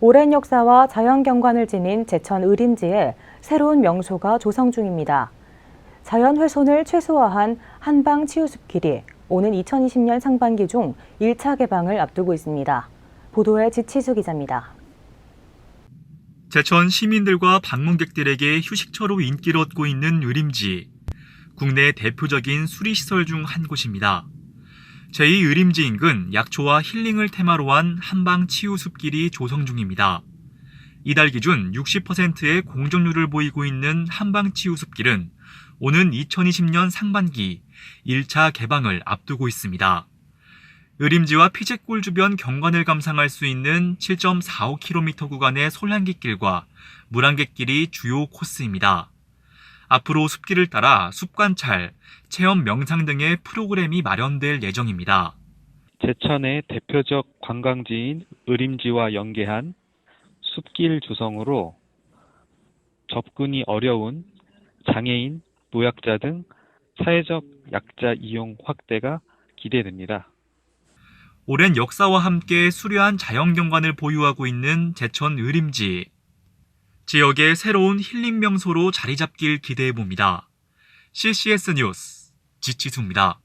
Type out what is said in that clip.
오랜 역사와 자연 경관을 지닌 제천 의림지에 새로운 명소가 조성 중입니다. 자연 훼손을 최소화한 한방 치유숲길이 오는 2020년 상반기 중 1차 개방을 앞두고 있습니다. 보도에 지치수 기자입니다. 제천 시민들과 방문객들에게 휴식처로 인기를 얻고 있는 의림지. 국내 대표적인 수리시설 중 한 곳입니다. 제2 의림지 인근 약초와 힐링을 테마로 한 한방 치유 숲길이 조성 중입니다. 이달 기준 60%의 공정률을 보이고 있는 한방 치유 숲길은 오는 2020년 상반기 1차 개방을 앞두고 있습니다. 의림지와 피제골 주변 경관을 감상할 수 있는 7.45km 구간의 솔향기길과 물안개길이 주요 코스입니다. 앞으로 숲길을 따라 숲관찰, 체험 명상 등의 프로그램이 마련될 예정입니다. 제천의 대표적 관광지인 의림지와 연계한 숲길 조성으로 접근이 어려운 장애인, 노약자 등 사회적 약자 이용 확대가 기대됩니다. 오랜 역사와 함께 수려한 자연경관을 보유하고 있는 제천 의림지. 지역의 새로운 힐링 명소로 자리 잡길 기대해 봅니다. CCS 뉴스 지치수입니다.